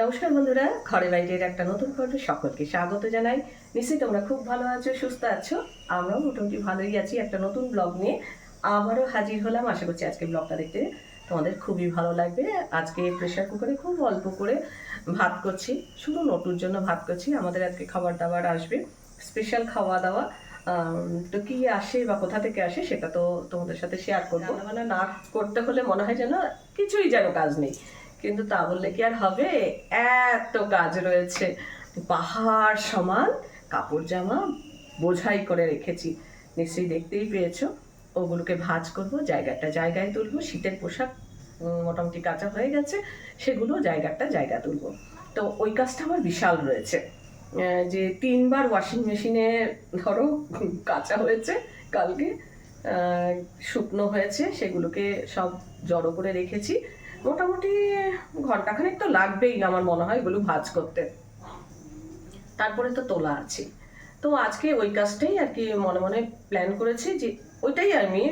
নমস্কার বন্ধুরা ঘরে বাইরের একটা নতুন পর্বে সকলকে স্বাগত জানাই। নিশ্চয়ই তোমরা খুব ভালো আছো সুস্থ আছো? আমরাও মোটামুটি ভালোই আছি একটা নতুন ব্লগ নিয়ে। আবারও হাজির হলাম আশা করছি আজকে ব্লগটা দেখতে তোমাদের খুবই ভালো লাগবে। আজকে প্রেশার কুকারে খুব অল্প করে ভাত করছি শুধু নটুর জন্য ভাত করছি। আমাদের আজকে খাবার দাবার আসবে স্পেশাল খাওয়া দাওয়া তো কি আসে বা কোথা থেকে আসে সেটা তো তোমাদের সাথে শেয়ার করব। মানে না করতে হলে মনে হয় যেন কিছুই যেন কাজ নেই। কিন্তু তা বললে কি আর হবে? এত কাজ রয়েছে। পাহাড় সমান, কাপড় জামা বোঝাই করে রেখেছি। নিশ্চয়ই দেখতেই পেয়েছ। ওগুলোকে ভাঁজ করব, জায়গাটা জায়গায় তুলবো। শীতের পোশাক মোটামুটি কাঁচা হয়ে গেছে। সেগুলো জায়গাটা জায়গা তুলবো। তো ওই কাজটা আমার বিশাল রয়েছে। যে তিনবার ওয়াশিং মেশিনে ধরো, কাঁচা হয়েছে কালকে শুকনো হয়েছে, সেগুলোকে সব জড়ো করে রেখেছি। মোটামুটি ঘন্টাখানেক তো লাগবেই আমার মনে হয় এগুলো ভাজ করতে। তারপরে তো তোলা আছে। তো আজকে ওই কাজটাই আর কি মনে মনে প্ল্যান করেছি যে ওইটাই আমি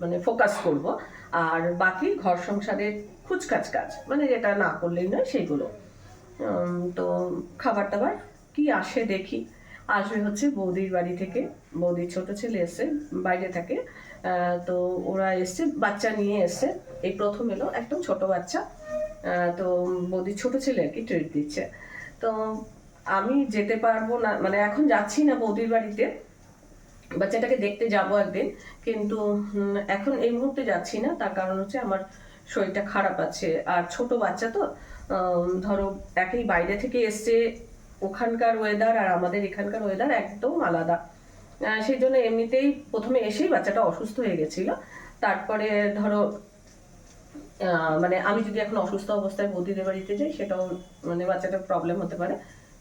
মানে ফোকাস করব। আর বাকি ঘর সংসারের খুচকাচ কাজ মানে যেটা না করলেই নয় সেইগুলো তো খাবার দাবার কি আসে দেখি। আসবে হচ্ছে বৌদির বাড়ি থেকে। বৌদির ছোট ছেলে এসছে, বাইরে থাকে। তো ওরা এসছে, বাচ্চা নিয়ে এসছে। এই প্রথম এলো একদম ছোট বাচ্চা। তো বৌদির ছোট ছেলে আর কি ট্রিট দিচ্ছে। তো আমি যেতে পারব না মানে এখন যাচ্ছি না বৌদির বাড়িতে। বাচ্চাটাকে দেখতে যাব একদিন। কিন্তু এখন এই মুহূর্তে যাচ্ছি না। তার কারণ হচ্ছে আমার শরীরটা খারাপ আছে। আর ছোট বাচ্চা তো ধরো একই বাইরে থেকে এসছে ওখানকার ওয়েদার আর আমাদের এখানকার ওয়েদার একদম আলাদা। সেই জন্য এমনিতেই প্রথমে এসেই বাচ্চাটা অসুস্থ হয়ে গেছিল। তারপরে ধরো মানে আমি যদি এখন অসুস্থ অবস্থায় বৌদিদের বাড়িতে যাই, সেটাও মানে বাচ্চাটার প্রবলেম হতে পারে।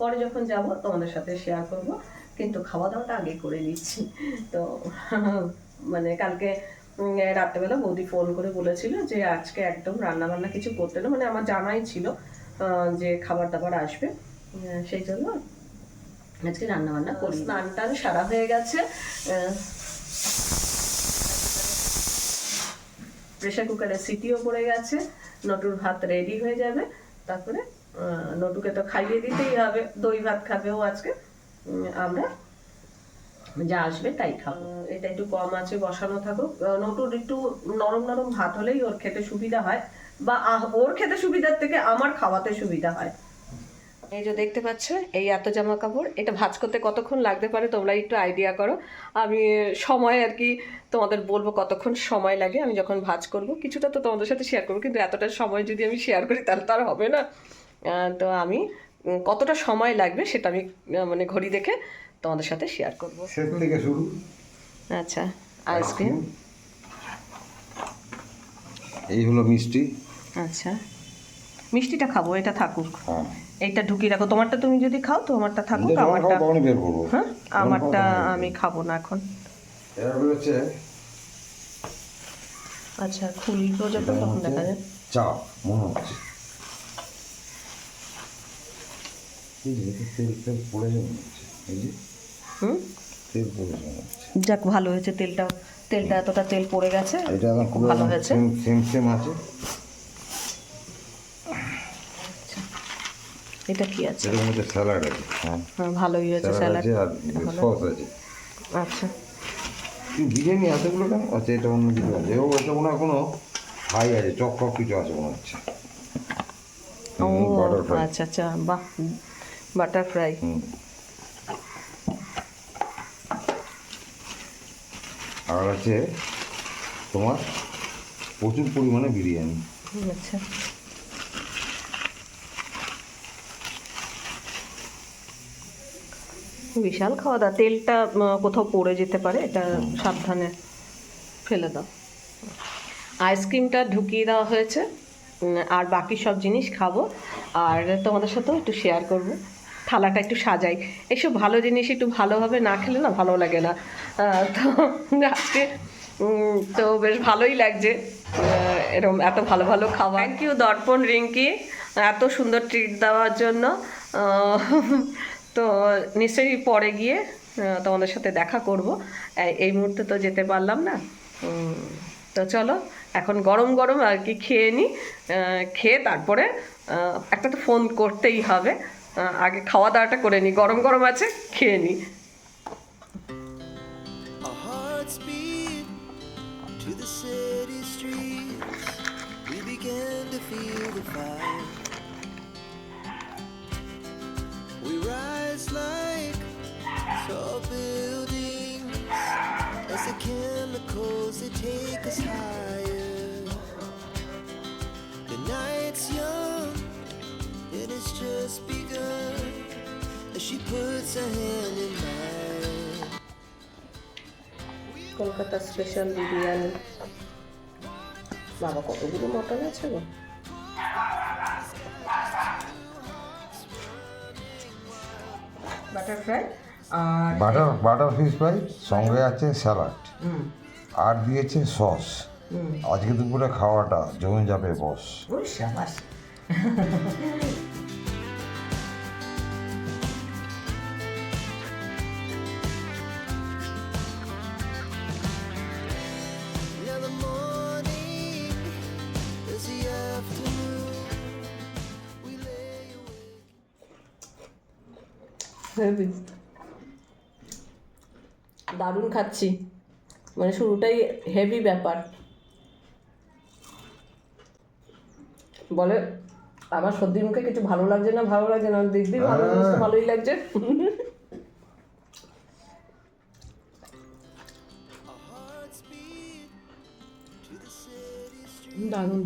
পরে যখন যাব, তোমাদের সাথে শেয়ার করব। কিন্তু খাওয়া দাওয়াটা আগে করে নিচ্ছি। তো মানে কালকে রাত্রেবেলা বৌদি ফোন করে বলেছিল যে, আজকে একদম রান্না বান্না কিছু করতে না। মানে আমার জানাই ছিল যে খাবার দাবার আসবে। সেই জন্য আজকে রান্না বান্না করি স্নান টান সারা হয়ে গেছে প্রেশার কুকারে সিটিও পড়ে গেছে, নটুর ভাত রেডি হয়ে যাবে, তারপরে নটুকে তো খাইয়ে দিতেই হবে, দই ভাত খাবে ও আজকে আমরা যা আসবে তাই খাব। এটা একটু কম আছে, বসানো থাকুক। নটুর একটু নরম নরম ভাত হলেই ওর খেতে সুবিধা হয়, বা ওর খেতে সুবিধার থেকে আমার খাওয়াতে সুবিধা হয়। এই যে দেখতে পাচ্ছ এই এত জামা কাপড় এটা ভাজ করতে কতক্ষণ লাগতে পারে তোমরা একটু আইডিয়া করো। আমি সময় আর কি তোমাদের বলব কতক্ষণ সময় লাগে আমি যখন ভাজ করব কিছুটা তো তোমাদের সাথে শেয়ার করব কিন্তু এতটা সময় যদি আমি শেয়ার করি তাহলে তো আর হবে না। তো আমি কতটা সময় লাগবে সেটা আমি মানে ঘড়ি দেখে তোমাদের সাথে শেয়ার করব। শেষ থেকে শুরু। আচ্ছা আইসক্রিম। এই হলো মিষ্টি। আচ্ছা মিষ্টিটা খাব এটা থাকুক। হ্যাঁ। এইটা ঢুকিয়ে রাখো। তোমারটা তুমি যদি খাও থাকুক খাব আমারটা বের করব? হ্যাঁ আমারটা আমি খাব না এখন। আচ্ছা খুলবো যখন তখন দেখা যায়। চা মনে হচ্ছে। এই যে এতে তেল তেল পড়ে যাবে এই যে হুম? তেল পড়ে যাবে যাক ভালো হয়েছে তেলটা তেলটা এতটা তেল পড়ে গেছে এটা এখন ভালো হয়েছে। সেম সেম আছে। এটা কি আছে? এটার মধ্যে স্যালাড আছে হ্যাঁ। হ্যাঁ ভালোই হয়েছে স্যালাড আছে আর সস আছে। আচ্ছা। বিরিয়ানি এতগুলো কেন? আচ্ছা এটা অন্য কিছু আছে। ও এটা হয় কোনো ফ্রাই আছে চক টক কিছু আছে মনে হচ্ছে। ও আচ্ছা আচ্ছা বাহ বাটার ফ্রাই। আর আছে তোমার প্রচুর পরিমাণে বিরিয়ানি। আচ্ছা। বিশাল খাওয়া দাওয়া। তেলটা কোথাও পড়ে যেতে পারে, এটা সাবধানে ফেলে দাও। আইসক্রিমটা ঢুকিয়ে দেওয়া হয়েছে। আর বাকি সব জিনিস খাব। আর তোমাদের সাথেও একটু শেয়ার করব। থালাটা একটু সাজাই। এসব ভালো জিনিস একটু ভালোভাবে না খেলে না ভালো লাগে না। তো আজকে তো বেশ ভালোই লাগছে। এরকম এত ভালো ভালো খাবার। থ্যাংক ইউ দর্পণ, রিঙ্কি, এত সুন্দর ট্রিট দেওয়ার জন্য। তো নিশ্চয়ই পরে গিয়ে তোমাদের সাথে দেখা করব। এই- মুহূর্তে তো যেতে পারলাম না। তো চলো, এখন গরম গরম আর কি খেয়ে নিই খেয়ে তারপরে একটা তো ফোন করতেই হবে। আগে খাওয়া দাওয়াটা করে নিই গরম গরম আছে, খেয়ে নিই to the city streets. We began to feel the fire. like tall buildings as the chemicals they take us higher. The night's young and it's just begun as she puts her hand in mine. Kolkata special biryani বাবা কতগুলো mutton আছে গো butter fry আর butter butter fish fry সঙ্গে আছে salad. আর দিয়েছে sauce. আজকে দুপুরে খাওয়াটা জমে যাবে বস। ওই সাবাস। দারুণ খাচ্ছি। মানে শুরুটাই হেভি ব্যাপার। বলে আমার সর্দি মুখে কিছু ভালো লাগছে না ভালো লাগছে না? দেখবি ভালো ভালোই লাগছে. দারুণ।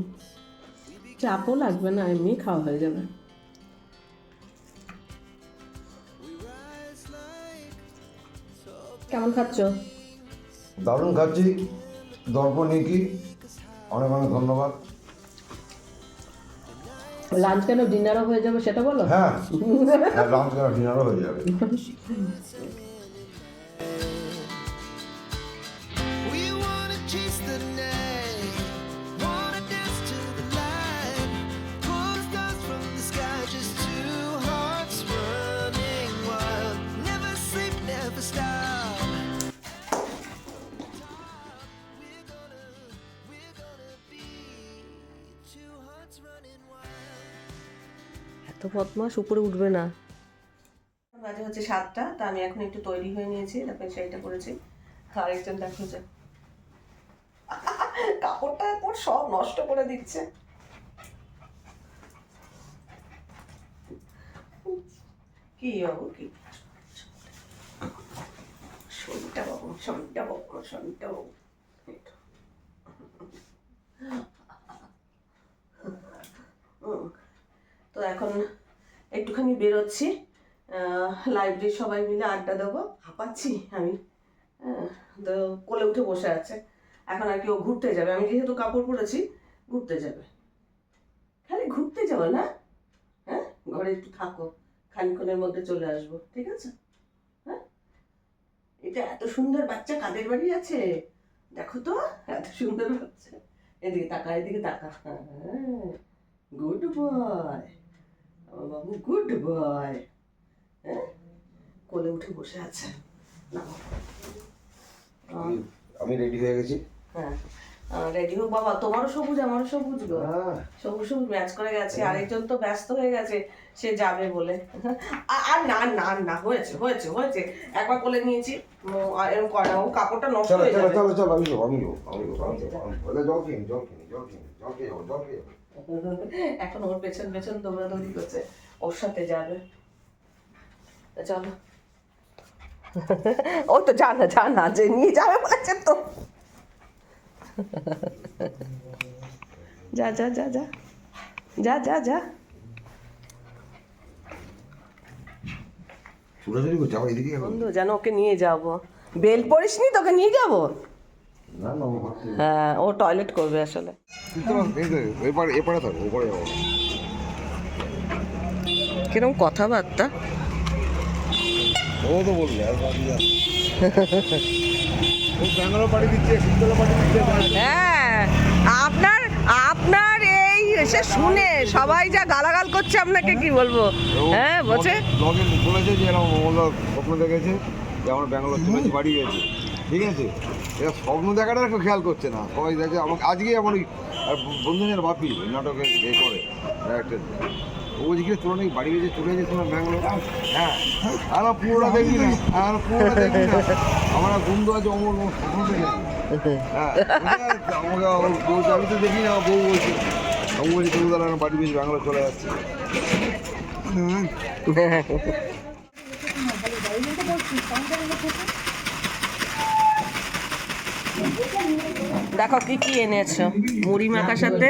চাপও লাগবে না এমনি খাওয়া হয়ে যাবে। কেমন খাচ্ছ? দারুণ খাচ্ছি। দর্পণে কি অনেক অনেক ধন্যবাদ। লাঞ্চ কেন ডিনারও হয়ে যাবে সেটা বলো? হ্যাঁ। লাঞ্চ কেন ডিনারও হয়ে যাবে। এত বদমাস উপরে উঠবে না। বাজে হচ্ছে সাতটা, তা আমি এখন একটু তৈরি হয়ে নিয়েছি, তারপরে সেইটা করেছি আরেকজন দেখো যে কাপড়টা পর সব নষ্ট করে দিচ্ছে। কি বাবু, কি শরীরটা বাবু শরীরটা বাবু শরীরটা বাবু হুম। তো এখন একটুখানি বেরোচ্ছি। লাইব্রেরি সবাই মিলে আড্ডা দেবো। হাঁপাচ্ছি আমি। তো কোলে উঠে বসে আছে। এখন আর কি ও ঘুরতে যাবে। আমি যেহেতু কাপড় পরেছি, ঘুরতে যাবে। খালি ঘুরতে যাবে না? হ্যাঁ? ঘরে একটু থাকো। খানিক্ষণের মধ্যে চলে আসব। ঠিক আছে? হ্যাঁ? এটা এত সুন্দর বাচ্চা কাদের বাড়ি আছে? দেখো তো, এত সুন্দর বাচ্চা। এদিকে তাকা এদিকে তাকা হ্যাঁ। Good boy. আমার বাবু গুড বয় হ্যাঁ? কোলে উঠে বসে আছে। আমি- রেডি হয়ে গেছি। হ্যাঁ। রেডি হোক বাবা তোমারও সবুজ আমারও সবুজ গো। হ্যাঁ। সবুজ সবুজ ম্যাচ করে গেছে। আরেকজন তো ব্যস্ত হয়ে গেছে সে যাবে বলে। আর না না না হয়েছে হয়েছে হয়েছে। একবার কোলে নিয়েছি। এরকম করে ও কাপড়টা নষ্ট হয়ে যাবে। চলো চলো যাব আমি আমি আমি আমি। জল খেয়ে জল খেয়ে জল খেয়ে জল যাব জল যাব এখন ওর পেছন পেছন দৌড়াদৌড়ি করছে। ওর সাথে যাবে। চলো। ও তো জানা জানা যে নিয়ে যাবে বলেছে তো। যা যা যা যা। যা যা যা। বন্ধু যেন ওকে নিয়ে যাব। বেল পড়িসনি তোকে নিয়ে যাব? না না হ্যাঁ ও টয়লেট করবে আসলে। যাব কথাবার্তা? ও তো বলবে হ্যাঁ আপনার আপনার এই এসে শুনে সবাই যা গালাগাল করছে আপনাকে কি বলব? হ্যাঁ বলছে। ব্লগে বলেছে যে এরকম স্বপ্ন দেখেছে যে আমরা ব্যাঙ্গালোর চলেছি বাড়ি গেছি। ঠিক আছে? এরা স্বপ্ন দেখাটা কেউ খেয়াল করছে না সবাই দেখে আমাকে আজকে আমার ওই আর বন্ধুদের বাপি ওই নাটকে এ করে ডাইরেক্টর ও জিজ্ঞেস তোরা নাকি বাড়ি গেছে চলে গেছে তোমার ব্যাঙ্গালোর হ্যাঁ আর পুরোটা দেখি না আর পুরোটা দেখি না আমার বন্ধু আছে অমর স্বপ্ন হ্যাঁ আমাকে আমি তো দেখি না বউ বলছে আমি বলছি তুমি তাহলে বাড়ি গেছি ব্যাঙ্গালোর চলে যাচ্ছে হ্যাঁ দেখো কি কি এনেছো? মুড়ি মাখার সাথে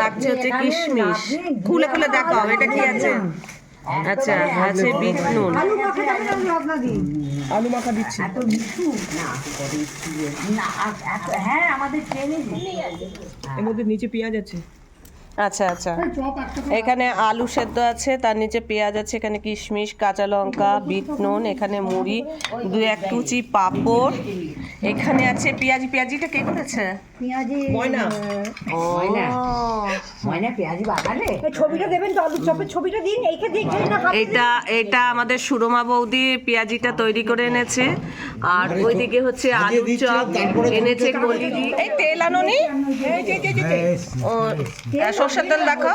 থাকছে হচ্ছে কিশমিশ। খুলে খুলে দেখো এটা কি আছে? আচ্ছা আছে বিট নুন। আলু মাখা দিচ্ছি। হ্যাঁ আমাদের ট্রেনে এর মধ্যে নিচে পেঁয়াজ আছে। আচ্ছা আচ্ছা। এখানে আলু সেদ্ধ আছে তার নিচে পেঁয়াজ আছে এখানে কিশমিশ কাঁচা লঙ্কা বিট নুন এখানে মুড়ি দু এক কুচি পাঁপড়। এখানে আছে পেঁয়াজি। পেঁয়াজিটা কে করেছে? পেঁয়াজি ময়না। ও। ময়না। পেঁয়াজি বাগানে ছবিটা দেবেন তো আলুর চপের ছবিটা দিন দেখছেন না এটা এটা আমাদের সুরমা বৌদি পেঁয়াজিটা তৈরি করে এনেছে। আর ওইদিকে হচ্ছে আলু চপ এনেছে কলিজি এই তেল আনোনি ও আহ, সর্ষের তেল দেখো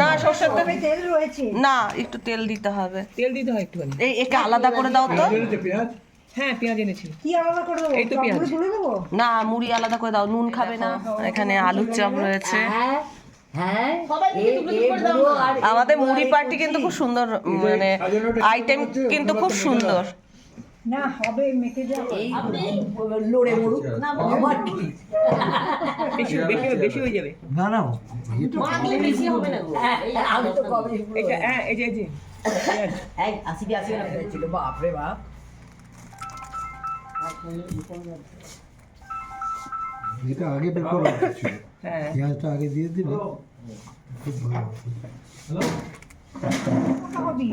না। সর্ষের তেল তেল রয়েছে। না একটু তেল দিতে হবে। তেল দিতে হয় একটুখানি। এই একে আলাদা করে দাও তো। হ্যাঁ পেঁয়াজ এনেছি। কি আলাদা করে দেবো? এই তো পেঁয়াজ। তুলে দেবো? না মুড়ি আলাদা করে দাও নুন খাবে না। এখানে আলুর চপ রয়েছে। হ্যাঁ হ্যাঁ আমাদের মুড়ি পার্টি কিন্তু খুব সুন্দর মানে আইটেম কিন্তু খুব সুন্দর। না হবে মেখে এই লড়ে মরুক। আবার বেশি বেশি বেশি হয়ে যাবে। হ্যাঁ, আমি তো কবে এটা হ্যাঁ এই যে এই যে পেঁয়াজ এই আসি আসি না ফেলেছিল বাপ রে বাপ। এটা আগে বের করা ছিল। হ্যাঁ। পেঁয়াজটা আগে দিয়ে দিলে খুব ভালো।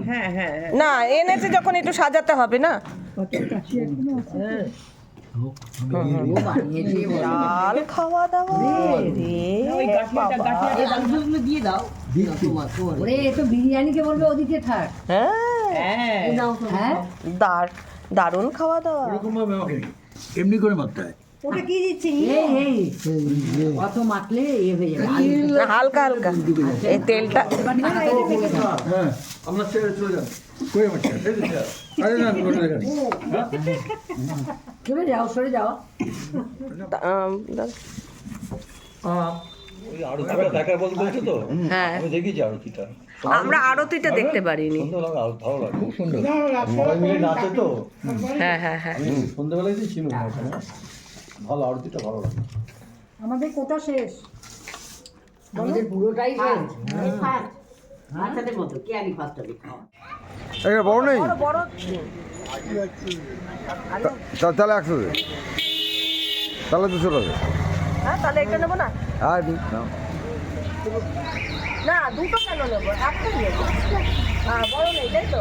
হ্যাঁ হ্যাঁ না এনেছে যখন একটু সাজাতে হবে না? ডাল খাওয়া দাওয়া দিয়ে দাও। বিরিয়ানিকে বলবে ওদিকে থাক। হ্যাঁ। হ্যাঁ। হ্যাঁ? দার দারুণ খাওয়া দাওয়া এরকম ভাবে আমাকে এমনি করে মারতে হয় ওটা কি দিচ্ছি এই এই কত মাখলে এ হয়ে যাবে হালকা হালকা এই তেলটা হ্যাঁ আপনার ছেড়ে চলে যান কই আমার। আরে না চলে যাও সরে যাও আম, দাও। ওই বলছো তো হ্যাঁ আমি দেখেছি আরতিটা আমরা আরতিটা দেখতে পারিনি। খুব সুন্দর। সবাই মিলে নাচে তো। হ্যাঁ হ্যাঁ হ্যাঁ। আমি সন্ধ্যেবেলায় তো ছিল ভালো আরতিটা ভালো লাগে। আমাদের কোটা শেষ? আমাদের পুরোটাই শেষ। বাচ্চাদের মতো কে আগে ফার্স্ট হবে? এটা বড় নেই? তাহলে একশো তাহলে দুশো টাকা হ্যাঁ তাহলে এটা নেব না? হ্যাঁ। না দুটো কেন নেব? একটাই নেব। হ্যাঁ বড় নেই তাই তো?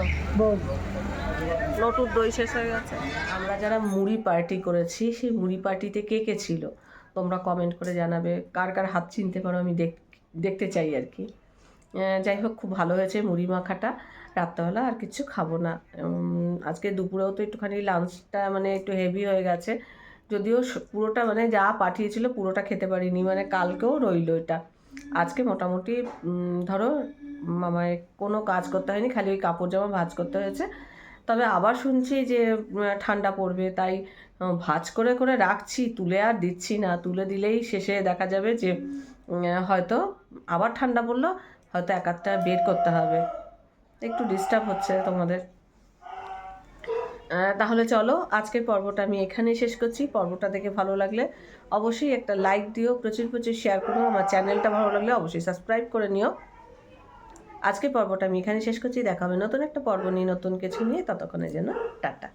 নটুর দই শেষ হয়ে গেছে। আমরা যারা মুড়ি পার্টি করেছি সেই মুড়ি পার্টিতে কে কে ছিল? তোমরা কমেন্ট করে জানাবে। কার কার হাত চিনতে পারো আমি দেখ দেখতে চাই আর কি। যাই হোক খুব ভালো হয়েছে মুড়ি মাখাটা। রাত্রেবেলা আর কিছু খাব না। আজকে দুপুরেও তো একটুখানি লাঞ্চটা মানে একটু হেভি হয়ে গেছে। যদিও পুরোটা মানে যা পাঠিয়েছিল পুরোটা খেতে পারিনি। মানে কালকেও রইল এটা। আজকে মোটামুটি ধরো মামায় কোনো কাজ করতে হয়নি, খালি ওই কাপড় জামা ভাজ করতে হয়েছে। তবে আবার শুনছি যে ঠান্ডা পড়বে, তাই ভাঁজ করে করে রাখছি, তুলে আর দিচ্ছি না। তুলে দিলেই শেষে দেখা যাবে যে হয়তো আবার ঠান্ডা পড়ল, হয়তো এক বের করতে হবে। একটু ডিস্টার্ব হচ্ছে তোমাদের। তাহলে চলো, আজকের পর্বটা আমি এখানেই শেষ করছি। পর্বটা দেখে ভালো লাগলে অবশ্যই একটা লাইক দিও, প্রচুর প্রচুর শেয়ার করো। আমার চ্যানেলটা ভালো লাগলে অবশ্যই সাবস্ক্রাইব করে নিও। আজকের পর্বটা আমি এখানে শেষ করছি। দেখা হবে নতুন একটা পর্ব নিয়ে, নতুন কিছু নিয়ে। ততক্ষণের জন্য টাটা।